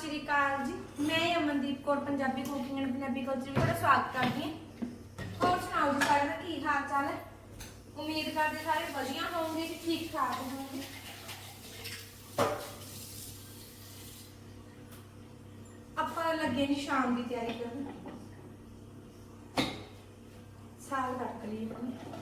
ਸ਼੍ਰੀ ਅਕਾਲ ਜੀ। ਮੈਂ Amandeep Kaur, Punjabi cooking and Punjabi culture ਵਿੱਚ ਤੁਹਾਡਾ ਸਵਾਗਤ ਕਰਦੀ ਹਾਂ। ਹੋਰ ਸੁਣਾਓ ਜੀ ਸਾਰਿਆਂ ਦਾ ਕੀ ਹਾਲ ਚਾਲ ਹੈ? ਉਮੀਦ ਕਰਦੇ ਸਾਰੇ ਵਧੀਆ ਹੋਵੋਗੇ ਤੇ ਠੀਕ ਠਾਕ ਹੋਵੋਗੇ। ਆਪਾਂ ਲੱਗੇ ਨਹੀਂ ਸ਼ਾਮ ਦੀ ਤਿਆਰੀ ਕਰਨ। ਸਾਗ ਕੱਟ ਲਈ ਆਪਾਂ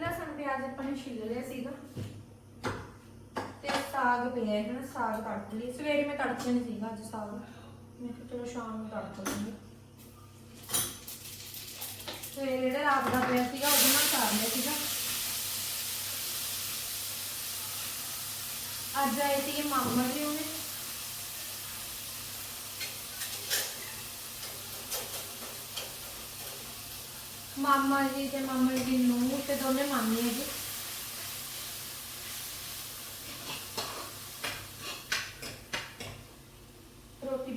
ਲਸਣ ਪਿਆਜ਼ ਆਪਾਂ ਨੇ ਛਿੱਲ ਲਿਆ ਸੀਗਾ ਤੇ ਸਾਗ ਪਿਆ ਹੈ ਨਾ ਸਾਗ ਤੜਕ ਲਈ। ਸਵੇਰੇ ਮੈਂ ਤੜਕਿਆ ਨਹੀਂ ਸੀਗਾ ਅੱਜ ਸਾਗ। ਮੈਂ ਕਿਹਾ ਚਲੋ ਸ਼ਾਮ ਨੂੰ ਤੜਕ ਲਵਾਂਗੇ। ਸਵੇਰੇ ਜਿਹੜਾ ਰਾਤ ਦਾ ਪਿਆ ਸੀਗਾ, ਉਹਦੇ ਨਾਲ ਸਾਗ ਲਿਆ ਸੀਗਾ। ਅੱਜ ਆਏ ਸੀਗੇ ਮਾਮਾ ਜੀ ਉਹਨੇ। ਮਾਮਾ ਜੀ ਤੇ ਮਾਮਾ ਜੀ ਨੂੰ ਤੇ ਦੋਨੇ ਮਾਮੀ ਹੈ ਜੀ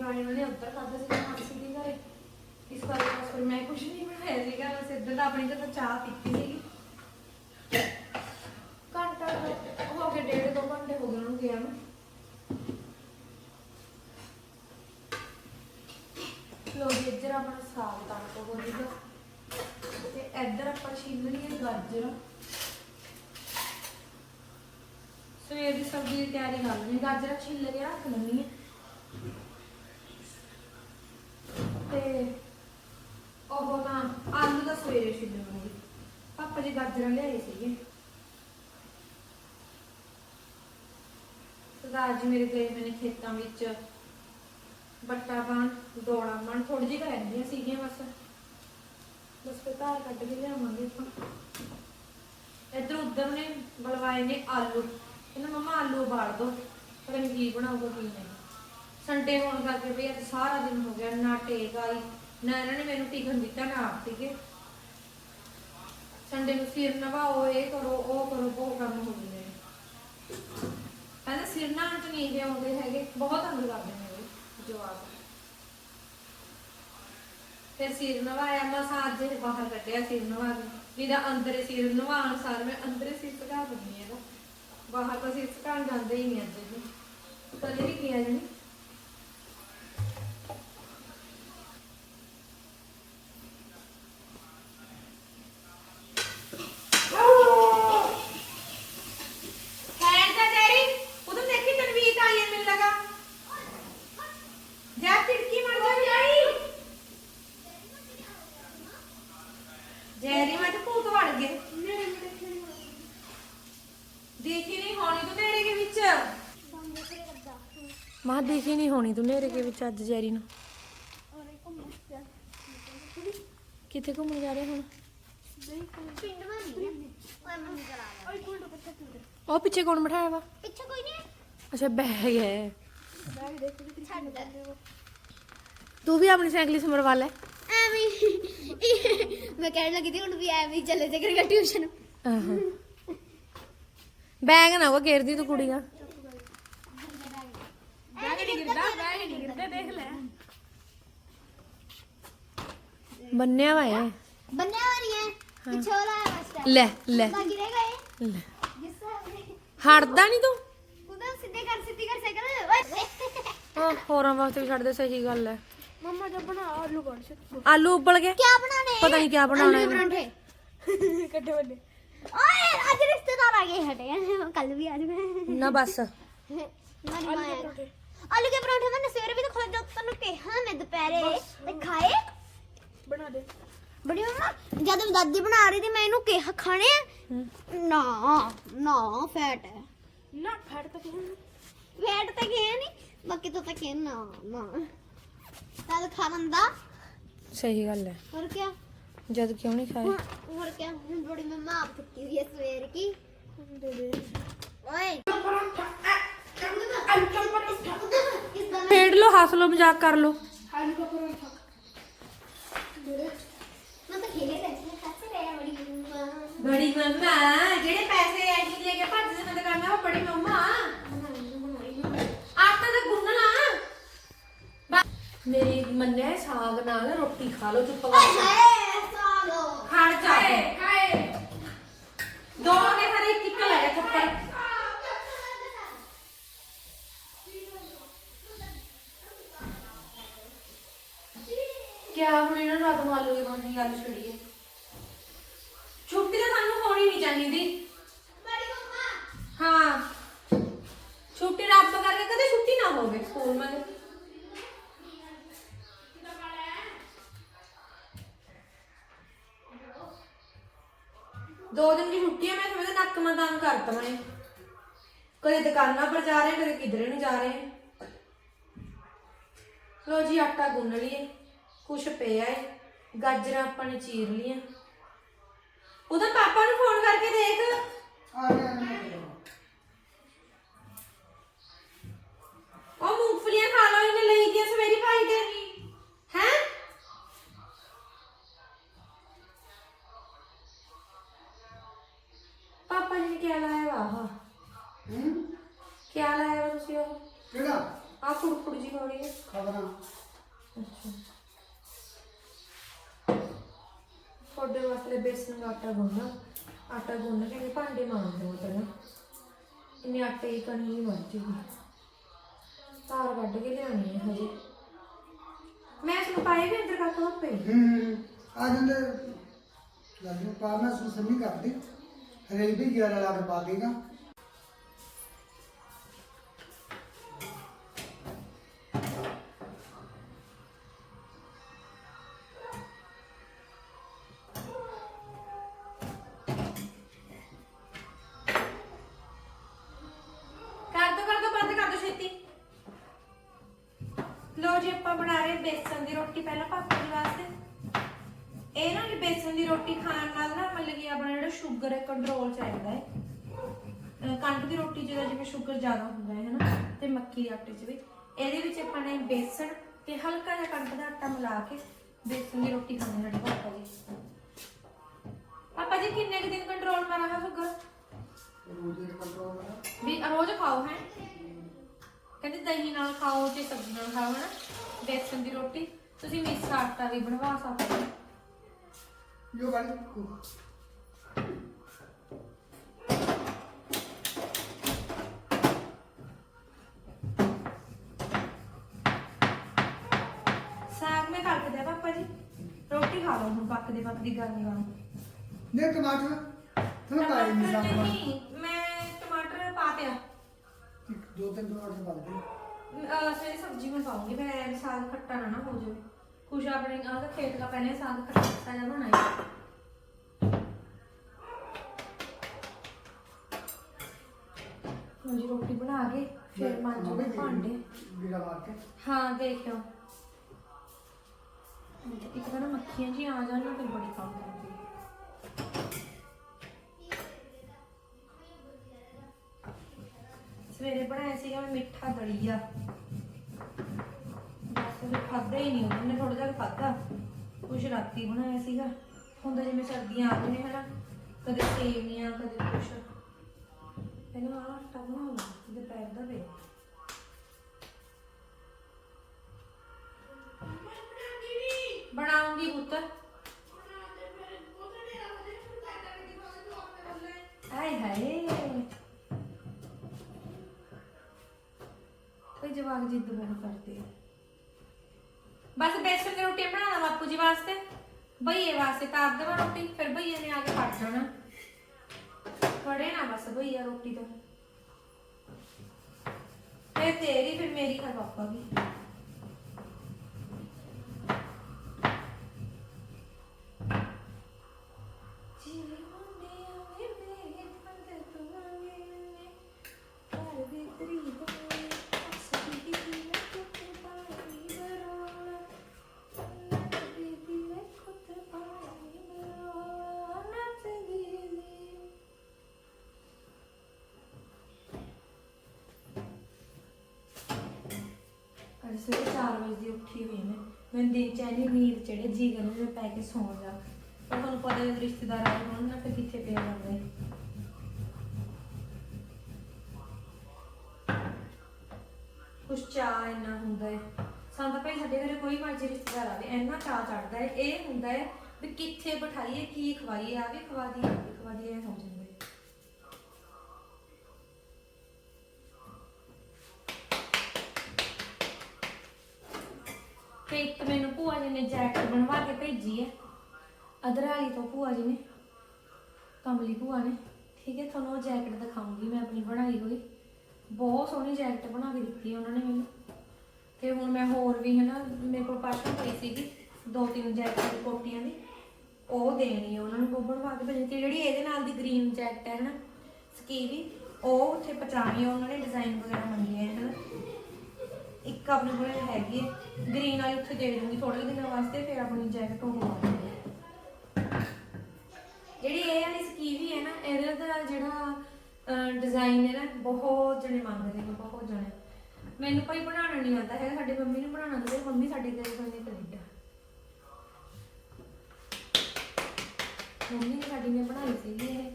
ਰੋਟੀ ਪਾਣੀ ਉਹਨੇ ਉੱਧਰ ਖਾਧਾ ਸੀ ਮਾਸੀ ਦੀ ਘਰੇ। ਇਸ ਵਾਰ ਬਸ ਫਿਰ ਮੈਂ ਕੁਝ ਨਹੀਂ ਬਣਾਇਆ ਸੀਗਾ, ਬਸ ਇੱਧਰ ਤਾਂ ਆਪਣੀ ਤਾਂ ਚਾਹ ਪੀਤੀ ਸੀਗੀ। ਘੰਟਾ ਕੁ ਹੋ ਗਿਆ, ਡੇਢ ਦੋ ਘੰਟੇ ਹੋ ਗਏ ਉਹਨੂੰ ਗਿਆ ਨੂੰ। ਲੋ ਜੀ, ਇੱਧਰ ਆਪਣਾ ਸਾਗ ਤੜਕ ਹੋ ਜੂਗਾ ਤੇ ਇੱਧਰ ਆਪਾਂ ਛਿੱਲ ਲਈਏ ਗਾਜਰ। ਸਵੇਰ ਦੀ ਸਬਜ਼ੀ ਦੀ ਤਿਆਰੀ ਕਰ ਲੈਣੀ ਗਾਜਰਾਂ ਛਿੱਲ ਕੇ ਰੱਖ ਲੈਣੀ ਹੈ। ਤੇ ਉਹ ਤਾਂ ਆਲੂ ਦਾ ਸਵੇਰੇ ਛਿੱਲੂਗੀ ਪਾਪਾ ਜੀ ਗਾਜਰਾਂ ਲਿਆਏ ਸੀਗੇ। ਸਰਦਾਰ ਜੀ ਮੇਰੇ ਗਏ ਮੈਨੇ ਖੇਤਾਂ ਵਿੱਚ ਬੱਟਾ ਪਾਣ ਦੌੜਾ ਪਾਣ ਥੋੜੀ ਜਿਹੀ ਰਹਿੰਦੀਆਂ ਸੀਗੀਆਂ ਬਸ। ਬਸ ਫਿਰ ਧਾਰ ਕੱਢ ਕੇ ਲਿਆਵਾਂਗੇ ਆਪਾਂ। ਇੱਧਰ ਉੱਧਰ ਨੇ ਬਲਵਾਏ ਨੇ ਆਲੂ। ਕਹਿੰਦਾ ਮਮਾ ਆਲੂ ਉਬਾਲ ਦੋ, ਪਤਾ ਨਹੀਂ ਕੀ ਕੀ ਨਹੀਂ। ਸੰਡੇ ਹੋਣ ਕਰਕੇ ਵੀ ਅੱਜ ਸਾਰਾ ਦਿਨ ਹੋ ਗਿਆ ਨਾ ਟੇਕ ਆਈ, ਨਾ ਇਹਨਾਂ ਨੇ ਮੈਨੂੰ ਟਿਕਨ ਦਿੱਤਾ, ਨਾ ਆਪ ਸੀਗੇ। ਸੰਡੇ ਨੂੰ ਸਿਰ ਨਵਾਓ, ਇਹ ਕਰੋ, ਉਹ ਕਰੋ, ਬਹੁਤ ਕੰਮ ਹੋ ਗਏ ਕਹਿੰਦਾ ਸਿਰ ਨਾਲ ਚ ਨਹੀਂ ਇਹ ਆਉਂਦੇ ਹੈਗੇ, ਬਹੁਤ ਅੰਦਰ ਕਰਦੇ ਨੇ ਜਵਾਬ ਫਿਰ ਸਿਰ ਨਵਾਇਆ ਮਸਾਂ ਅੱਜ ਇਹ ਬਾਹਰ ਕੱਢਿਆ ਸਿਰ ਨਵਾ ਕੇ। ਜਿਹਦਾ ਅੰਦਰ ਹੀ ਸਿਰ ਨਵਾਉਣ ਸਾਰ ਮੈਂ ਅੰਦਰ ਸਿਰ ਸੁਕਾ ਦਿੰਦੀ ਹਾਂ ਬਾਹਰ ਤਾਂ ਸਿਰ ਸੁਕਾਉਣ ਜਾਂਦੇ ਹੀ ਨਹੀਂ ਅੱਜ ਕਦੇ ਵੀ ਕਿਹਾ ਜਾਣੀ ਖੈਰ ਤਾਂ ਤੇਰੀ ਉਦੋਂ ਦੇਖੀ ਤਨਵੀਰ ਆਈ ਹੈ ਮੈਨੂੰ ਲਗਾ ਜਾ ਟਿੜਕੀ ਮਰ ਜਾ ਜਾਈ ਜੈਰੀ ਮੈਂ ਤਾਂ ਭੂਤ ਵੜ ਗਏ ਦੇਖੀ ਨਹੀਂ ਹੋਣੀ ਤੂੰ ਨੇੜੇ ਕੇ ਵਿੱਚ ਮਾਂ ਦੇਖੀ ਨਹੀਂ ਹੋਣੀ ਤੂੰ ਨੇੜੇ ਕੇ ਵਿੱਚ ਅੱਜ ਜੈਰੀ ਨੂੰ। ਕਿੱਥੇ ਘੁੰਮਣ ਜਾ ਰਹੇ ਹੁਣ? ਪਿੰਡ ਓਏ ਮੰਮੀ ਓਏ ਉਹ ਪਿੱਛੇ ਕੌਣ ਬਿਠਾਇਆ ਵਾ? ਪਿੱਛੇ ਕੋਈ ਨਹੀਂ। ਅੱਛਾ ਬਹਿ ਗਿਆ ਬੈਗ ਦੇਖ ਛੱਡ। ਦੇ ਤੂੰ ਵੀ ਆਪਣੀ ਸਾਈਕਲ ਸਮਰਵਾ ਲੈ। ਐਵੇਂ ਹੀ- ਮੈਂ ਕਹਿਣ ਲੱਗੀ ਸੀ ਹੁਣ ਵੀ ਐਵੇਂ ਹੀ ਚੱਲੇ ਜਾ ਕਰੇਗਾ ਟਿਊਸ਼ਨ। ਆਹੋ। ਬੈਗ ਨਾ ਉਹ ਘੇਰਦੀ ਤੂੰ ਕੁੜੀਆਂ ਬੈਗ ਨਹੀਂ ਗਿਰਦਾ ਦੇਖ ਲੈ। ਬੰਨਿਆ ਵਾ ਇਹ। ਬੰਨਿਆ ਵਾਲੀ ਹੈ। ਪਿੱਛੇ ਵਾਲਾ ਹੈ ਬਸ ਲੈ ਲੈ। ਗਿਰੇਗਾ ਇਹ ਲੈ। ਜਿਸ ਹਿਸਾਬ ਹਟਦਾ ਨਹੀਂ ਤੂੰ? ਉਹਦਾ ਸਿੱਧੇ ਕਰ ਸਿੱਧੀ ਕਰ ਸਾਈਕਲ। ਓਏ ਉਹ ਹੋਰਾਂ ਵਾਸਤੇ ਵੀ ਛੱਡ ਦੇ ਸਹੀ ਗੱਲ ਹੈ ਮੰਮਾ ਜਬ ਬਣਾ ਆਲੂ ਬਣ ਸੇ ਆਲੂ ਉਬਲ ਗਏ? ਕੀ ਬਣਾਣੇ ਪਤਾ ਨਹੀਂ ਕਿਆ ਬਣਾਉਣਾ ਆਲੂ ਇਹਨੇ। ਪਰਾਂਠੇ। ਕੱਟੇ ਵੱਡੇ ਓਏ ਅੱਜ ਰਿਸ਼ਤੇਦਾਰ ਆ ਗਏ ਹਟੇ ਕੱਲ ਵੀ ਆ ਜਾਵੇ ਨਾ ਬਸ। ਆਲੂ ਕੇ ਪਰੌਂਠੇ। ਆਲੂ ਕੇ ਪਰੌਂਠੇ ਮੈਂ ਸਵੇਰੇ ਵੀ ਤਾਂ ਖਾ ਜਾ ਤੈਨੂੰ ਕਿਹਾ ਮੈਂ ਦੁਪਹਿਰੇ ਤੇ ਖਾਏ। ਬਣਾ ਦੇ। ਬੜੀ ਮੰਮਾ ਜਦ ਦਾਦੀ ਬਣਾ ਰਹੀ ਸੀ ਮੈਂ ਇਹਨੂੰ ਕਿਹਾ ਖਾਣੇ ਆ? ਨਾ ਨਾ ਫੈਟ ਹੈ। ਨਾ ਫੜ ਤਾਂ ਫੈਟ ਤਾਂ ਕਿਹਾ ਨਹੀਂ ਬਾਕੀ ਤਾਂ ਤਾਂ ਕਿਹਾ ਨਾ ਨਾ। ਤਦ ਖਾ ਲੰਦਾ ਸਹੀ ਗੱਲ ਹੈ। ਹੋਰ ਕੀ ਜਦ ਕਿਉਂ ਨਹੀਂ ਖਾਏ? ਹੋਰ ਕੀ ਹੁਣ ਬੜੀ ਮੰਮਾ ਆਪ ਥੱਕੀ ਹੋਈ ਹੈ ਸਵੇਰ ਕੀ। ਦੇ ਦੇ। ਓਏ। ਖੇਡ ਲੋ ਹੱਸ ਲੋ ਮਜ਼ਾਕ ਕਰ ਲੋ ਮੈਂ ਤਾਂ ਖੇਲੇ ਰਹਿੰਦੀ ਹੱਸ ਰਿਹਾ ਬੜੀ ਮੰਮਾ ਬੜੀ ਮੰਮਾ ਜਿਹੜੇ ਪੈਸੇ ਐਡੀ ਲੈ ਕੇ ਭੱਜ ਦੇ ਮੈਂ ਕਰਨਾ ਉਹ ਬੜੀ ਮੰਮਾ ਆਟਾ ਦਾ ਗੁੰਨਣਾ ਬਾ- ਮੇਰੀ ਮੰਨਿਆ ਸਾਗ ਨਾਲ ਰੋਟੀ ਖਾ ਲੋ ਚੁੱਪ ਓਏ ਕਰ ਹਾਏ ਸਾਲੋ ਖਾਣ ਚਾਹੇ ਖਾਏ ਦੋ ਨੇ ਸਾਰੇ ਇੱਕ ਇੱਕ ਲੈ ਜਾ ਥੱਪੜ ਕਿਆ ਹੁਣ ਇਹਨਾਂ ਨੂੰ ਨੂੰ ਆਲੂ ਦੀ ਬਣਨੀ ਗੱਲ ਛੜੀਏ ਛੁੱਟੀ ਤਾਂ ਸਾਨੂੰ ਹੋਣੀ ਨਹੀਂ ਚਾਹੀਦੀ। ਬੜੀ ਮੰਮਾ। ਹਾਂ। ਛੁੱਟੀ ਰੱਬ ਕਰਕੇ ਕਦੇ ਛੁੱਟੀ ਨਾ ਹੋਵੇ ਸਕੂਲ ਮੈਂ। ਦੋ ਦਿਨ ਦੀ ਛੁੱਟੀ ਹੈ ਮੈਂ ਸਮਝਦਾ ਨੱਕ ਮਾ ਤੰਗ ਕਰਤਾ ਮੈਂ। ਕਦੇ ਦੁਕਾਨਾਂ ਪਰ ਜਾ ਰਹੇ ਕਦੇ ਕਿਧਰੇ ਨੂੰ ਜਾ ਰਹੇ। ਲੋ ਜੀ ਆਟਾ ਗੁੰਨ ਲਈਏ। ਕੁਛ ਪਿਆ ਏ ਗਾਜਰਾਂ ਆਪਾਂ ਨੇ ਚੀਰ ਲੀਆਂ ਉਹਦਾ ਪਾਪਾ ਨੂੰ ਫੋਨ ਕਰਕੇ ਦੇਖ। ਉਹ ਮੂੰਗਫਲੀਆਂ ਖਾ ਲਓ ਇਹਨੇ ਲਈ ਦੀਆਂ ਸਵੇਰੀ ਭਾਈ ਦੇ। ਹੈ? ਪਾਪਾ ਜੀ ਨੇ ਕਿਆ ਲਾਇਆ ਵਾ ਆਹ? ਕਿਆ ਲਾਇਆ ਵਾ ਤੁਸੀਂ ਉਹ? ਕਿਹੜਾ? ਆ ਕੁੜਕੁੜ ਜੀ ਹੋ ਰਹੀ ਹੈ ਖਬਰਾਂ। ਅੱਛਾ। ਤੁਹਾਡੇ ਵਾਸਤੇ ਬੇਸਨ ਦਾ ਆਟਾ ਗੁੰਨਣਾ ਆਟਾ ਗੁੰਨ ਕੇ ਇਹ ਭਾਂਡੇ ਮਾਂਜ ਦੋ ਪਹਿਲਾਂ ਇੰਨੇ ਆਟੇ ਦੀ ਕਣੀ ਨਹੀਂ ਬਣ ਜੂਗੀ। ਤਾਰ ਕੱਢ ਕੇ ਲਿਆਉਣੀ ਹੈ ਹਜੇ। ਮੈਂ ਇਸ ਨੂੰ ਅੰਦਰ ਕੱਟ ਹੋ ਪਏ? ਹੂੰ ਆ ਜਾਂਦੇ। ਲੱਗੂ ਪਾ ਮੈਂ ਸੁਣ ਕਰਦੀ। ਹਰੇ ਵੀ ਗਿਆਰਾ ਲਾ ਪਾ ਦੇਗਾ ਬੇਸਨ ਦੀ ਰੋਟੀ ਪਹਿਲਾਂ ਪਾਪਾ ਜੀ ਵਾਸਤੇ। ਇਹ ਨਾ ਬੇਸਨ ਦੀ ਰੋਟੀ ਖਾਣ ਨਾਲ ਨਾ ਮਤਲਬ ਕਿ ਆਪਣਾ ਜਿਹੜਾ ਸ਼ੂਗਰ ਹੈ ਕੰਟਰੋਲ ਚ ਰਹਿੰਦਾ ਹੈ ਕਣਕ ਦੀ ਰੋਟੀ ਜਿਹੜਾ ਜਿਵੇਂ ਸ਼ੂਗਰ ਜ਼ਿਆਦਾ ਹੁੰਦਾ ਹੈ ਹਨਾ? ਤੇ ਮੱਕੀ ਦੇ ਆਟੇ 'ਚ ਵੀ। ਇਹਦੇ ਵਿੱਚ ਆਪਾਂ ਨੇ ਬੇਸਨ ਤੇ ਹਲਕਾ ਜਿਹਾ ਕਣਕ ਦਾ ਆਟਾ ਮਿਲਾ ਕੇ ਬੇਸਨ ਦੀ ਰੋਟੀ ਖਾਣੀ ਸਾਡੇ ਪਾਪਾ ਜੀ। ਪਾਪਾ ਜੀ ਕਿੰਨੇ ਕੁ ਦਿਨ ਕੰਟਰੋਲ ਰਹਾ ਸ਼ੂਗਰ ਰੋਜ਼ ਕੰਟਰੋਲ ਵਾਲਾ ਵੀ ਰੋਜ਼ ਖਾਓ ਹੈ? ਕਹਿੰਦੇ ਦਹੀਂ ਨਾਲ ਖਾਓ ਤੇ ਸਬਜ਼ੀ ਨਾਲ ਖਾਓ ਨਾ ਬੇਸਨ ਦੀ ਰੋਟੀ। ਤੁਸੀਂ ਮਿਕਸ ਆਟਾ ਵੀ ਬਣਵਾ ਸਕਦੇ ਹੋ। ਜੋ ਵਾਲੀ ਸਾਗ ਮੈਂ ਕੱਟ ਦਿਆ ਪਾਪਾ ਜੀ। ਰੋਟੀ ਖਾ ਲਓ ਹੁਣ ਪੱਕਦੇ ਪੱਕਦੀ ਗਰਮੀ ਵਾਂਗ ਨੇ ਟਮਾਟਰ ਤੁਹਾਨੂੰ ਪਾਈ ਨਹੀਂ ਟਮਾਟਰ ਨਹੀਂ। ਪਿਆ ਦੋ ਤਿੰਨ ਟਮਾਟਰ ਪਾ ਦੇ ਅਹ ਸਵੇਰੇ ਸਬਜ਼ੀ ਮੈਂ ਪਾਉਂਗੀ ਮੈਂ ਸਾਗ ਖੱਟਾ ਨਾ ਨਾ ਹੋ ਜਾਵੇ। ਕੁਛ ਆਪਣੇ ਆਹ ਤਾਂ ਖੇਤ ਦਾ ਪਹਿਲੇ ਸਾਗ ਖੱਟਾ ਖੱਟਾ ਜਿਹਾ ਬਣਾਇਆ ਹੁਣ ਜੀ ਰੋਟੀ ਬਣਾ ਕੇ ਫਿਰ ਮਾਂਜੂਗੇ ਭਾਂਡੇ। ਵੀਰਾ ਮਾਰ ਕੇ। ਹਾਂ ਦੇਖਿਓ ਇੱਕ ਤਾਂ ਨਾ ਮੱਖੀਆਂ ਜੀ ਆ ਜਾਣ ਨਾ ਫਿਰ ਬੜੀ ਕੰਮ ਕਰਦੀ ਸਵੇਰੇ ਬਣਾਇਆ ਸੀਗਾ ਮੈਂ ਮਿੱਠਾ ਦਲੀਆ। ਬਸ ਉਹ ਖਾਦਾ ਹੀ ਨਹੀਂ ਉਹਨੇ ਥੋੜਾ ਜਿਹਾ ਖਾਦਾ ਕੁਛ ਰਾਤੀ ਬਣਾਇਆ ਸੀਗਾ। ਹੁੰਦਾ ਜਿਵੇਂ ਸਰਦੀਆਂ ਆ ਗਈਆਂ ਹਨਾ ਕਦੇ ਸੇਵੀਆਂ ਕਦੇ ਕੁਛ। ਇਹਨੂੰ ਆਹ ਆਟਾ ਬਣਾ ਲਾ ਦੁਪਹਿਰ ਦਾ ਦੇ ਬਣਾਉਂਗੀ ਪੁੱਤ। ਆਏ ਹਾਏ। ਕੋਈ ਜਿੱਦ ਬਹੁਤ ਕਰਦੇ ਆ ਬਸ ਬੇਸਨ ਦੀ ਰੋਟੀ ਬਣਾਉਣਾ ਬਾਪੂ ਜੀ ਵਾਸਤੇ। ਭਈਏ ਵਾਸਤੇ ਤਾਂ ਆਪ ਦੇਵਾਂ ਰੋਟੀ, ਫਿਰ ਭਈਏ ਨੇ ਆ ਕੇ ਫੜ ਜਾਣਾ। ਫੜੇ ਨਾ ਬਸ ਭਈਆ ਰੋਟੀ ਤੋਂ। ਫਿਰ ਤੇਰੀ, ਫਿਰ ਮੇਰੀ, ਫਿਰ ਪਾਪਾ ਦੀ। ਉੱਠੀ ਹੋਈ ਮੈਂ। ਮੈਂ ਦਿਨ ਚ ਐਨੀ ਨੀਂਦ ਚੜੇ ਜੀ ਕਰਦਾ ਮੈਂ ਪੈ ਕੇ ਸੌਂ ਜਾ ਪਰ ਤੁਹਾਨੂੰ ਪਤਾ ਹੈ ਰਿਸ਼ਤੇਦਾਰ ਆਏ ਹੋਣ ਨਾ, ਫਿਰ ਕਿੱਥੇ ਪਿਆ ਜਾਂਦਾ ਹੈ ਕੁਛ ਚਾਹ ਇੰਨਾ ਹੁੰਦਾ ਹੈ ਸਾਨੂੰ ਤਾਂ ਭਾਈ ਸਾਡੇ ਘਰੇ ਕੋਈ ਮਰਜ਼ੀ ਰਿਸ਼ਤੇਦਾਰ ਆਵੇ, ਇੰਨਾ ਚਾਹ ਚੜਦਾ ਹੈ ਇਹ ਹੁੰਦਾ ਹੈ ਵੀ ਕਿੱਥੇ ਬਿਠਾਈਏ, ਕੀ ਖਵਾਈਏ ਆ ਵੀ ਖਵਾ ਦਈਏ ਖਵਾ ਦਈਏ ਹੋ ਜਾਂਦਾ ਹੈ ਤੇ ਇੱਕ ਮੈਨੂੰ ਭੂਆ ਜੀ ਨੇ ਜੈਕਟ ਬਣਵਾ ਕੇ ਭੇਜੀ ਹੈ। ਅਦਰਾਲੀ ਤੋਂ ਭੂਆ ਜੀ ਨੇ, ਕਮਲੀ ਭੂਆ ਨੇ। ਠੀਕ ਹੈ, ਤੁਹਾਨੂੰ ਉਹ ਜੈਕਟ ਦਿਖਾਉਂਗੀ ਮੈਂ ਆਪਣੀ ਬਣਾਈ ਹੋਈ। ਬਹੁਤ ਸੋਹਣੀ ਜੈਕਟ ਬਣਾ ਕੇ ਦਿੱਤੀ ਉਹਨਾਂ ਨੇ ਮੈਨੂੰ। ਤੇ ਹੁਣ ਮੈਂ ਹੋਰ ਵੀ ਹੈ ਨਾ ਮੇਰੇ ਕੋਲ ਪਾਸ਼ਾ ਪਈ ਸੀਗੀ, ਦੋ ਤਿੰਨ ਜੈਕਟ ਦੀ ਕੋਟੀਆਂ ਦੀ। ਉਹ ਦੇਣੀ ਹੈ ਉਹਨਾਂ ਨੂੰ, ਉਹ ਬਣਵਾ ਕੇ ਭੇਜੀ ਤੇ ਜਿਹੜੀ ਇਹਦੇ ਨਾਲ ਦੀ ਗ੍ਰੀਨ ਜੈਕਟ ਹੈ ਨਾ ਸਕੀਵੀ, ਉਹ ਉੱਥੇ ਪਹੁੰਚਾਣੀ ਹੈ, ਉਹਨਾਂ ਨੇ ਡਿਜ਼ਾਈਨ ਵਗੈਰਾ ਮੰਗਿਆ ਹੈ ਨਾ ਆਪਣੇ ਕੋਲ ਹੈਗੀ। ਹੈ ਗ੍ਰੀਨ ਵਾਲੀ ਉੱਥੇ ਦੇ ਦੂੰਗੀ ਥੋੜੇ ਦਿਨਾਂ ਵਾਸਤੇ, ਫਿਰ ਆਪਣੀ ਜੈਕਟ ਉਹ ਹੋ। ਜਿਹੜੀ ਇਹ ਵਾਲੀ ਸਕੀਵੀ ਹੈ ਨਾ, ਇਹਦੇ ਦਾ ਜਿਹੜਾ ਡਿਜ਼ਾਈਨ ਹੈ ਨਾ, ਬਹੁਤ ਜਣੇ ਮੰਗਦੇ ਨੇ, ਬਹੁਤ ਜਣੇ। ਮੈਨੂੰ ਭਾਈ ਬਣਾਉਣਾ ਨਹੀਂ ਆਉਂਦਾ ਹੈ ਸਾਡੇ ਮੰਮੀ ਨੂੰ ਬਣਾਉਣਾ ਆਉਂਦਾ ਤੇ ਮੰਮੀ ਸਾਡੀ ਗਈ ਹੋਈ ਨੇ ਮੰਮੀ ਨੇ ਸਾਡੀ ਨੇ ਬਣਾਈ ਸੀਗੀ ਇਹ।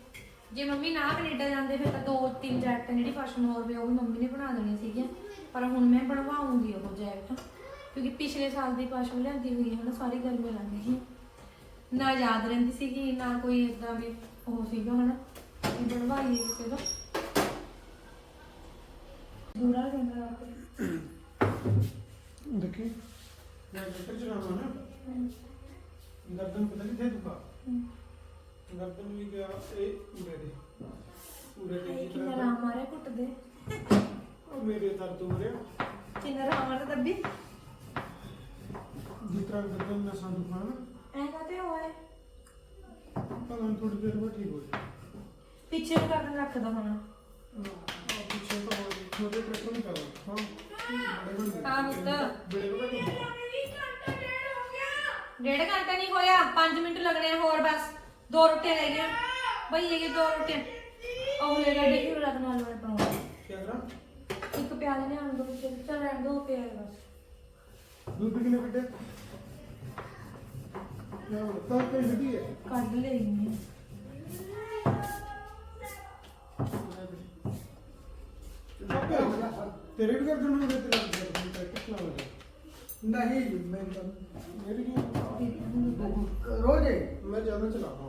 ਜੇ ਮੰਮੀ ਨਾ ਕੈਨੇਡਾ ਜਾਂਦੇ, ਫਿਰ ਤਾਂ ਦੋ ਤਿੰਨ ਜੈਕਟਾਂ ਜਿਹੜੀ ਪਸ਼ਮ ਹੋਰ ਵੀ, ਉਹ ਵੀ ਮੰਮੀ ਨੇ ਬਣਾ ਦੇਣੀ ਸੀਗੀਆਂ। ਪਰ ਹੁਣ ਮੈਂ ਬਣਵਾਉਂਗੀ ਉਹ ਜੈਕਟ ਕਿਉਂਕਿ ਪਿਛਲੇ ਸਾਲ ਦੀ ਪਸ਼ਮ ਲਿਆਂਦੀ ਹੋਈ ਹੈ ਨਾ ਸਾਰੀ ਗਰਮੀ ਲੱਗ ਗਈ ਨਾ ਯਾਦ ਰਹਿੰਦੀ ਸੀਗੀ ਨਾ ਕੋਈ ਇਦਾਂ ਵੀ ਉਹ ਸੀਗਾ ਹਨਾ ਬਣਵਾਈਏ ਕਿਸੇ ਦਾ ਦੂਰਾ ਕੈਮਰਾ ਦੇਖੀ ਮੈਂ ਲੈਟਰ ਚਲਾਉਣਾ ਨਾ। ਗਰਦਨ ਪਤਾ ਕਿੱਥੇ ਦੁਖਾ ਗਰਦਨ ਵੀ ਗਿਆ ਇਹ ਉਰੇ ਦੇ ਉਰੇ ਦੇ ਕਿੰਨਾ ਤਰ੍ਹਾਂ ਰਾਮ ਮਾਰਿਆ ਘੁੱਟਦੇ ਉਹ ਮੇਰੇ ਦੱਬੀ? ਜਿਸ ਤਰ੍ਹਾਂ ਗਰਦਨ ਨਸਾਂ ਦੁਖਾ ਨਾ ਐਂ ਕਾਤੇ ਹੋਇਆ ਪਤਾ ਨਹੀਂ ਥੋੜੀ ਦੇਰ ਬਾਅਦ ਠੀਕ ਹੋ ਜਾਏ। ਪਿੱਛੇ ਨੂੰ ਕਰਨ ਰੱਖਦਾ ਹੁਣ। ਆ ਪਿੱਛੇ ਤਾਂ ਹੋ ਛੋਟੇ ਟਰੈਕਟਰ ਨਹੀਂ ਕਰਦਾ। ਹਾਂ ਹਾਂ ਬੜੇ ਡੇਢ ਘੰਟਾ ਨਹੀਂ ਹੋਇਆ 5 ਮਿੰਟ ਲੱਗਣੇ ਆ ਹੋਰ ਬਸ। ਦੋ ਰੋਟੀਆਂ ਰਹਿ ਗਈਆਂ। ਬਈ ਇਹ ਦੋ ਰੋਟੀਆਂ। ਉਹ ਲੈ ਲੈ ਦੇਖੀ ਰੱਖ ਨਾਲ ਮੈਂ ਪਾਉਂਗਾ ਕੀ ਕਰਾਂ? ਇੱਕ ਪਿਆਜ਼ ਨੇ ਆਣ ਦੋ ਚੱਲ ਰਹਿਣ ਦੋ ਪਿਆਜ਼ ਬਸ। ਦੁੱਧ ਕਿਨੇ ਕੱਢੇ ਨਾ ਤਾਂ ਤੇ ਹੈ ਤੇਰੇ ਵੀ ਨੂੰ ਤੇਰਾ ਨਹੀਂ ਮੈਂ ਤਾਂ ਮੇਰੀ ਕੀ ਰੋਜ਼ ਮੈਂ ਜ਼ਿਆਦਾ ਚਲਾਵਾਂ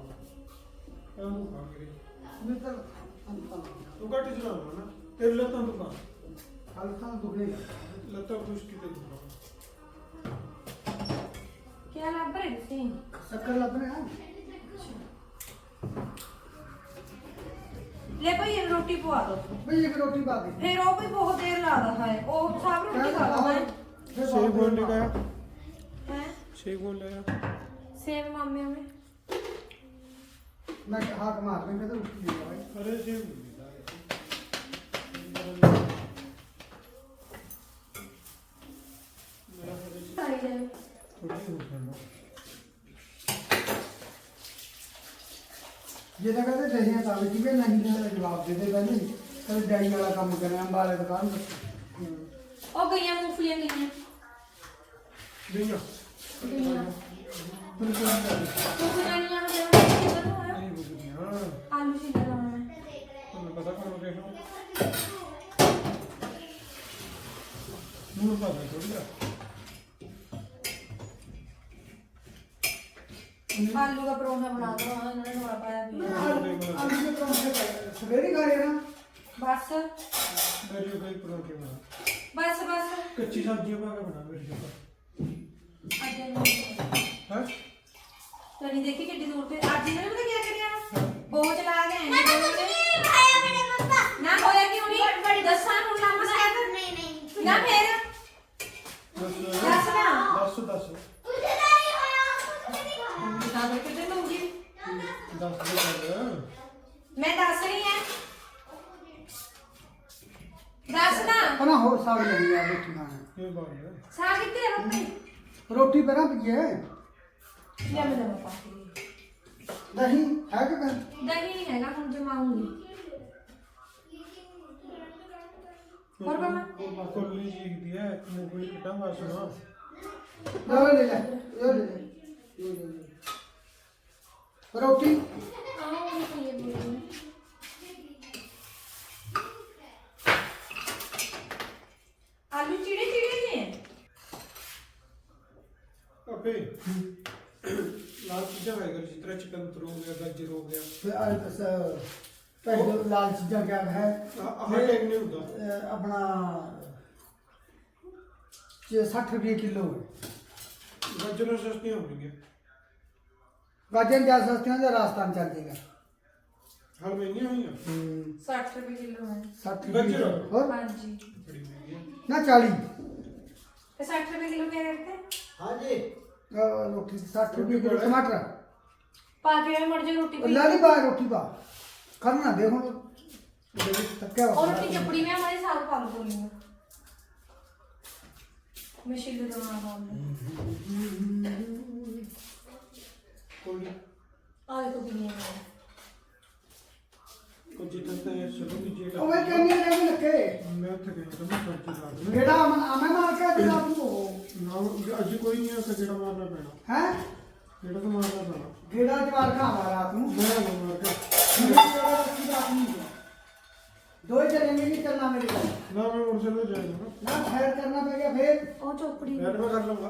ਇਹਨੂੰ ਖਾ ਮੇਰੇ। ਮੈਂ ਤਾਂ ਅੰਤਾਂ ਤੂੰ ਘੱਟ ਚਲਾਉਣਾ ਨਾ। ਤੇਰੇ ਲੱਤਾਂ ਹਲਕਾ ਦੁਖਣੇ ਲੱਤਾਂ ਖੁਸ਼ ਕਿਤੇ ਦੁਖਾ ਕੀ ਲੱਭ ਰਹੇ ਤੁਸੀਂ ਸ਼ੱਕਰ ਲੱਭਣੇ ਆ ਲੈ ਭਾਈ ਇਹ ਰੋਟੀ ਪਵਾ ਦੋ ਬਈ ਇੱਕ ਰੋਟੀ ਪਾ ਦੇ ਫਿਰ ਉਹ ਵੀ ਬਹੁਤ ਦੇਰ ਲਾਦਾ ਹੈ ਉਹ ਸਭ ਰੋਟੀ ਖਾ ਲਦਾ ਹੈ ਫਿਰ ਸੇਬ ਬਹੁਤ ਬੋਲ ਦੇਰ ਲਗਾ ਹੈ ਸੇਬ ਬੋਲ ਲਿਆ ਸੇਬ ਮਾਮੇ ਨੇ ਮੈਂ ਹਾਕ ਮਾਰ ਮੈਂ ਕਹਿੰਦਾ ਉੱਠ ਨਹੀਂ ਭਾਈ ਅਰੇ ਸੇਬ ਮੇਰਾ ਫਰੇ ਸਾਰੀ ਜਾਵੇ ਥੋੜੀ ਹੋ ਸਕਦਾ ਜੇ ਤਾਂ ਕਹਿੰਦੇ ਦਹੀਆਂ ਤਾਂ ਵੀ ਕਿਵੇਂ ਨਹੀਂ ਤਾਂ ਜਵਾਬ ਦੇ ਦੇ ਪਹਿਲੇ। ਕਦੇ ਡੈਡੀ ਵਾਲਾ ਕੰਮ ਕਰਿਆ ਅੰਬਾਲੇ ਦੁਕਾਨ ਤੇ। ਉਹ ਗਈਆਂ ਮੂੰਗਫਲੀਆਂ ਗਈਆਂ। ਦੇਣਾ ਬਿਲਕੁਲ ਨਹੀਂ। ਆਲੂ ਛਿੱਲ ਲਾਉਣਾ ਮੈਂ ਨੂਰ ਪਾ ਦੇ ਥੋੜੀ ਆਲੂ ਦਾ ਪਰੌਂਠਾ ਬਣਾ ਦੋ ਹਾਂ ਇਹਨਾਂ ਨੇ ਰੋਲਾ ਪਾਇਆ ਵੀ। ਆਲੂ ਦੇ ਪਰੌਂਠੇ ਪਏ। ਸਵੇਰੇ ਖਾਏ ਨਾ ਬਸ। ਮੇਰੀ ਕੋਈ ਪਰੌਂਠੇ ਬਣਾ ਬਸ ਬਸ। ਕੱਚੀ ਸਬਜ਼ੀਆਂ ਪਾ ਕੇ ਬਣਾ ਮੇਰੀ ਜਗ੍ਹਾ ਅੱਜ ਇਹਨੂੰ ਹੈ? ਤਣੀ ਦੇਖੀ ਕਿੱਡੀ ਦੂਰ ਤੇ ਅੱਜ ਇਹਨਾਂ ਨੇ ਪਤਾ ਕੀ ਕਰਿਆ? ਬਹੁਤ ਚਲਾ ਗਏ ਨੇ ਬਹੁਤ ਆਇਆ ਮੇਰੇ ਮੰਮਾ ਨਾ ਹੋਇਆ ਕਿਉਂ ਨਹੀਂ? ਦੱਸਾਂ ਫਿਰ ਕਿਤੇ ਦਊਗੀ ਦੱਸ ਦੇ ਗੱਲ ਮੈਂ ਦੱਸ ਰਹੀ ਆ ਦੱਸ ਨਾ ਪਹਿਲਾਂ ਹੋਰ ਸਾਗ ਲਈ ਆ ਰੋਟੀ ਨਾਲ ਕੀ ਬਾਤ ਹੈ ਸਾਗ ਕਿੱਥੇ ਆ ਮੰਮੀ ਰੋਟੀ ਪਹਿਲਾਂ ਪਈਏ ਲੈ ਮੈਂ ਦਵਾ ਪਾ ਕੇ ਦਹੀਂ ਹੈ ਕਿ ਕਰ ਦਹੀਂ ਹੈਗਾ ਹੁਣ ਜਮਾਉਂਗੀ ਹੋਰ ਬਾਬਾ ਕੋਲੀ ਜੀ ਦੀ ਹੈ ਤੈਨੂੰ ਕੋਈ ਕਟਾਂਗਾ ਸੁਣਾ ਲੈ ਲੈ ਲੈ ਲੈ ਲੈ ਰੋਟੀ? ਹੈ ਆਲੂ ਚਿੜੇ ਚਿੜੇ ਨੇ ਆਪੇ ਲਾਲ ਚੀਜ਼ਾਂ ਖਾਏਗਾ ਜਿਸ ਤਰ੍ਹਾਂ ਚਿਕਨ ਹੋ ਗਿਆ ਗਾਜਰ ਹੋ ਗਿਆ। ਫਿਰ ਆ ਸ- ਪਹਿਲੇ ਲਾਲ ਚੀਜ਼ਾਂ ਕਿਆ ਹੈ ਆਹ ਟੈਗ ਨਹੀਂ ਹੁੰਦਾ। ਅਹ ਆਪਣਾ 60 ਰੁਪਏ ਕਿਲੋ। ਗਾਜਰਾਂ ਸਸਤੀਆਂ गाजर क्या सस्ते हैं राजस्थान चल जाएगा हर महँगी हुई है? साठ रुपए किलो है। साठ रुपए हाँ जी। ना तो रुपए किलो हाँ जी। रोटी साठ रुपये किलो टमाटर। पाके मर जाए रोटी पे। लाली बा रोटी बा करना तो और रोटी चपड़ी में हमारे मैं दो दो चौपड़ी। कर लूँगा।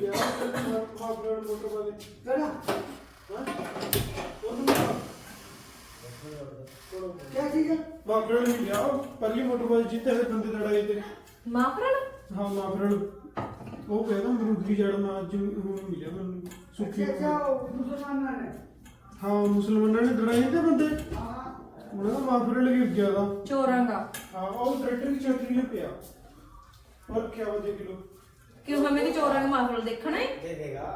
ਗਿਆ ਮਾਗਰਡ ਮੋਟਰ ਵਾਲੇ ਕਿਹੜਾ ਹਾਂ? ਉਹਨੂੰ ਕੀ ਚੀਜ਼ ਮਾਗਰਡ ਨਹੀਂ ਗਿਆ। ਪਹਿਲੀ ਮੋਟਰ ਵਾਲੇ ਜਿੱਤੇ ਫਿਰ ਬੰਦੇ ਲੜਾਈ ਤੇ। ਮਾਫਰਣ ਹਾਂ ਮਾਗਰਡ ਉਹ ਕਹਿੰਦਾ ਮਰੂਦਰੀ ਜੜ ਮਾਂ ਅੱਜ ਹੁਣ ਮਿਲਿਆ ਮੈਨੂੰ। ਸੁੱਖੀ ਅੱਛਾ ਅੱਛਾ ਉਹ ਮੁਸਲਮਾਨਾਂ ਨੇ। ਹਾਂ ਮੁਸਲਮਾਨਾਂ ਨੇ ਲੜਾਈ ਤੇ ਬੰਦੇ। ਹਾਂ। ਉਹਨਾਂ ਦਾ ਮਾਗਰਡ ਲੱਗ ਗਿਆ ਦਾ ਚੋਰਾਂ ਦਾ। ਹਾਂ ਉਹ ਟਰੈਕਟਰ ਦੀ ਚੌਂਟਰੀ ਨੇ ਪਿਆ। ਔਰ ਕਿਆ ਵਜੇ ਕਿਲੋ क्यों हमें तो चोरों ਨੂੰ ਮਾਫਰਲ ਦੇਖਣਾ ਹੈ दे देगा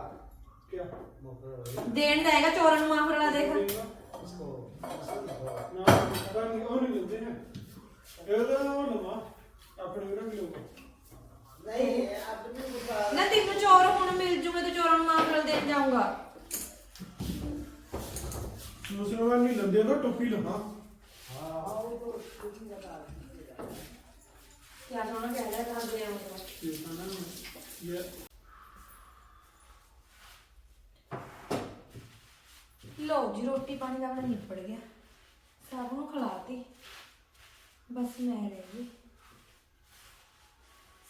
ਦੇਣ ਦਾ ਚੋਰਾਂ ਨੂੰ ਮਾਫਰਲਾ ਦੇਖ। ਨਾ ਪਤਾ ਨਹੀਂ ਉਹ ਹੁਣ ਮਿਲ ਜੂਗੇ ਤੇ ਚੋਰਾਂ ਨੂੰ ਮਾਫਰਲ ਦੇਣ ਜਾਊਂਗਾ। ਮੁਸਲਮਾਨ ਨਹੀਂ ਲੈਂਦੇ ਤਾਂ ਟੋਪੀ ਲਵਾ। हाँ वो तो कुछ नहीं बता रहा। ਕੀ ਸੋਹਣਾ ਕਹਿ ਰਿਹਾ ਤਾਂ ਦੇ ਆਉਂਗਾ Yeah. ਲਓ ਜੀ, ਰੋਟੀ ਪਾਣੀ ਦਾ ਬਣਾ ਨਿਪੜ ਗਿਆ ਸਭ ਨੂੰ ਖਿਲਾਤੀ ਬਸ ਮੈਂ ਰਹਿ ਗਈ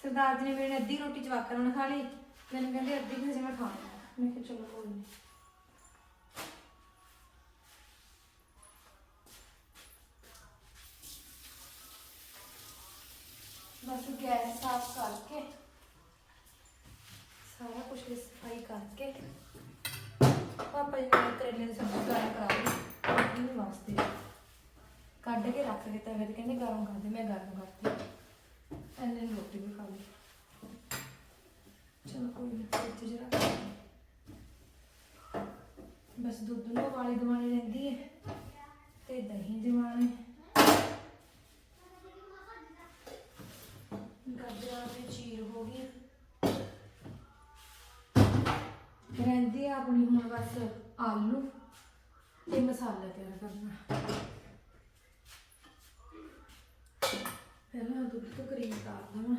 ਸਰਦਾਰ ਜੀ ਨੇ ਮੇਰੇ ਅੱਧੀ ਰੋਟੀ ਜਵਾਕਾਂ ਨੂੰ ਖਾ ਲਈ ਮੈਨੂੰ ਕਹਿੰਦੇ ਅੱਧੀ ਖਜੇ ਮੈਂ ਖਾਣੀ ਆ। ਮੈਂ ਕਿਹਾ ਚਲੋ ਕੋਈ ਨਹੀਂ ਬਸ ਗੈਸ ਸਾਫ਼ ਕਰਕੇ ਸਾਰਾ ਕੁਝ ਸਫ਼ਾਈ ਕਰਕੇ। ਪਾਪਾ ਜੀ ਨੇ ਕਰੇਲੇ ਦੀ ਸਬਜ਼ੀ ਗਰਮ ਕਰਾ ਲਈ, ਰੋਟੀ ਵਾਸਤੇ। ਕੱਢ ਕੇ ਰੱਖ ਦਿੱਤਾ ਫਿਰ ਕਹਿੰਦੇ ਗਰਮ ਕਰ ਦੇ ਮੈਂ ਗਰਮ ਕਰਤੀ। ਐਨੇ ਨੂੰ ਰੋਟੀ ਵੀ ਖਾ ਲਈ। ਚਲੋ ਕੋਈ ਨਹੀਂ ਫ੍ਰਿਜ 'ਚ ਬਸ ਦੁੱਧ ਨੂੰ ਵਾਲੀ ਦਵਾਣੀ ਰਹਿੰਦੀ ਹੈ ਤੇ ਦਹੀਂ ਜਮਾਣੇ ਗਾਜਰਾਂ ਦੀ ਚੀਰ ਹੋ ਗਈ। ਰਹਿੰਦੀ ਆ ਆਪਣੀ, ਹੁਣ ਬਸ ਆਲੂ ਤੇ ਮਸਾਲਾ ਤਿਆਰ ਕਰਨਾ। ਪਹਿਲਾਂ ਦੁੱਧ ਤੋਂ ਕਰੀਮ ਉਤਾਰ ਦਵਾਂ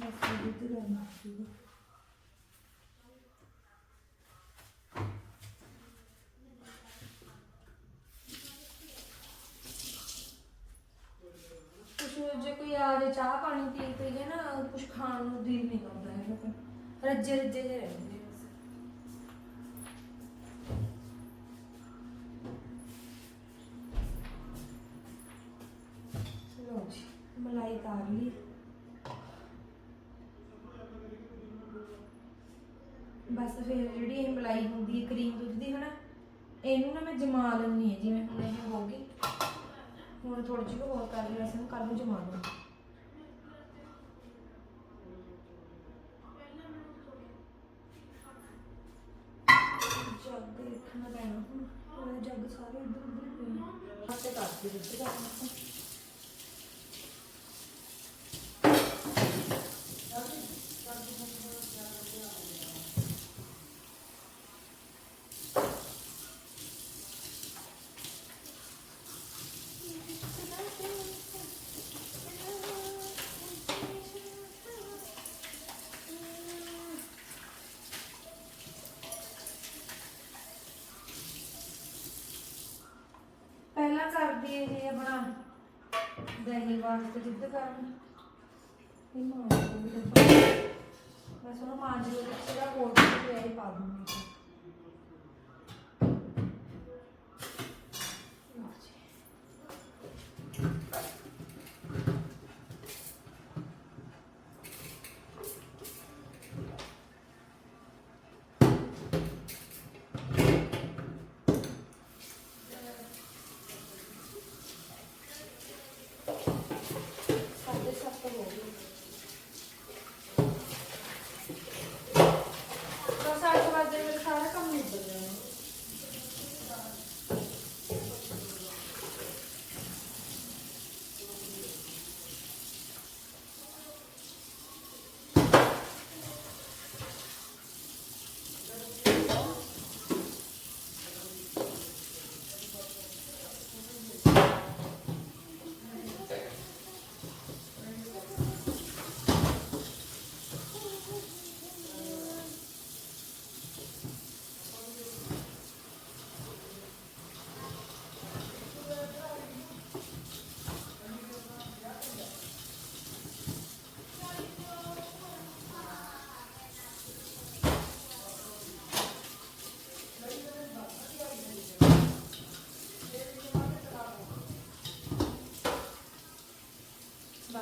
ਬਸ ਇਹ ਦੁੱਧ ਗਰਮ ਹੋ ਜੂਗਾ ਕੁਛ ਜੇ ਚਾਹ ਪਾਣੀ ਪੀ ਕੇ ਨਾ ਕੁਛ ਖਾਣ ਨੂੰ ਦਿਲ ਨਹੀਂ ਕਰਦਾ ਹੈ ਫਿਰ ਰੱਜੇ ਰੱਜੇ ਜਿਹੇ ਰਹਿੰਦੇ ਆ। ਬਸ ਲਓ ਜੀ, ਮਲਾਈ ਤਾਰ ਲਈ। ਬਸ ਫਿਰ ਜਿਹੜੀ ਇਹ ਮਲਾਈ ਹੁੰਦੀ ਹੈ, ਕਰੀਮ ਦੁੱਧ ਦੀ ਹਨਾ, ਇਹਨੂੰ ਨਾ ਮੈਂ ਜਮਾ ਲੈਣੀ ਹੈ ਜਿਵੇਂ ਹੁਣ ਇਹ ਹੋਊਗੀ ਹੁਣ ਥੋੜੀ ਜਿਹੀ ਹੋਰ ਕਰ ਲਈ, ਵੈਸੇ ਮੈਂ ਕੱਲ ਨੂੰ ਜਮਾ ਲਵਾਂਗੀ ਜੱਗ ਦੇਖਣਾ ਪੈਣਾ ਹੁਣ ਉਹ ਜੱਗ ਸਾਰੇ ਇੱਧਰ ਉੱਧਰ ਹੀ ਪਏ ਨੇ ਹੱਥੇ ਕਰ ਦੇ ਦੁੱਧ ਦਾ ਆਪਾਂ ਪਹਿਲਾਂ ਕਰਦੀ ਇਹ ਆਪਣਾ ਦਹੀਂ ਵਾਸਤੇ ਦੁੱਧ ਕਰਨ। ਇਹ ਮਾਂ ਬਸ ਉਹ ਮਾਂ ਜੀ ਦੇ ਜਿਹੜਾ ਕੋਟ ਤੇ ਇਹ ਪਾ ਦੂੰਗੀ ਲਓ ਜੀ। ਸਾਢੇ ਸੱਤ ਹੋ ਗਏ ਤਾਂ ਸਾਢੇ ਵਜੇ ਮੇਰੇ ਸਾਰਾ ਕੰਮ ਨਿਬੜ ਜਾਣਾ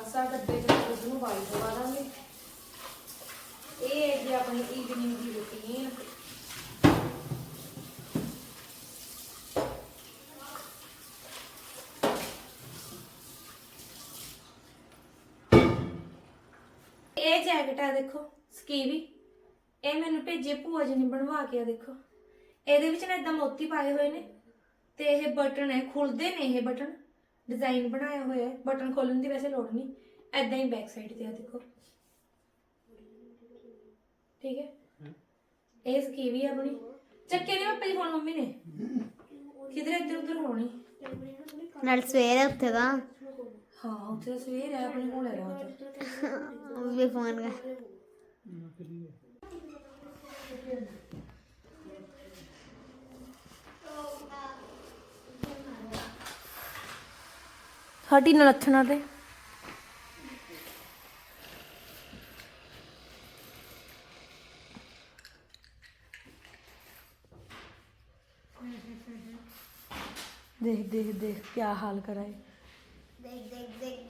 ਬਸ ਡੱਬੇ ਚ ਦੁੱਧ ਨੂੰ ਵਾਈ ਦਵਾ ਦਾਂਗੇ। ਇਹ ਹੈ ਆਪਣੀ ਈਵਨਿੰਗ ਦੀ ਰੁਟੀਨ ਇਹ ਜੈਕਟ ਆ ਦੇਖੋ, ਸਕੀਵੀ। ਇਹ ਮੈਨੂੰ ਭੇਜੇ ਭੂਆ ਜੀ ਨੇ ਬਣਵਾ ਕੇ ਆ ਦੇਖੋ। ਇਹਦੇ ਵਿੱਚ ਨਾ ਇਦਾਂ ਮੋਤੀ ਪਾਏ ਹੋਏ ਨੇ ਤੇ ਇਹ ਬਟਨ ਹੈ, ਖੁੱਲਦੇ ਨੇ ਇਹ ਬਟਨ। ਡਿਜ਼ਾਈਨ ਬਣਾਇਆ ਹੋਇਆ ਹੈ ਬਟਨ ਖੋਲਣ ਦੀ ਵੈਸੇ ਲੋੜ ਨਹੀਂ ਐਦਾਂ ਹੀ ਬੈਕ ਸਾਈਡ ਤੇ ਆ ਦੇਖੋ। ਠੀਕ ਹੈ? ਇਹ ਸਕੀਵੀ ਆ ਆਪਣੀ। ਚੱਕੇ ਨੇ ਪਾਪਾ ਜੀ ਫੋਨ ਮੰਮੀ ਨੇ। ਕਿਧਰ ਇੱਧਰ ਉੱਧਰ ਹੋਣੀ। ਨਾਲ ਸਵੇਰ ਉੱਥੇ ਦਾ ਹਾਂ ਉੱਥੇ ਤਾਂ ਸਵੇਰ ਹੈ ਆਪਣੇ ਕੋਲ ਹੈ ਰਾਤ। ਉਹ ਵੀ ਫੋਨ ਕਰ। ਸਾਡੀ ਨਲੱਥਣਾ ਤੇ। ਦੇਖ ਦੇਖ ਦੇਖ ਕੀ ਹਾਲ ਕਰਾਏ। ਦੇਖ ਦੇਖ ਦੇਖ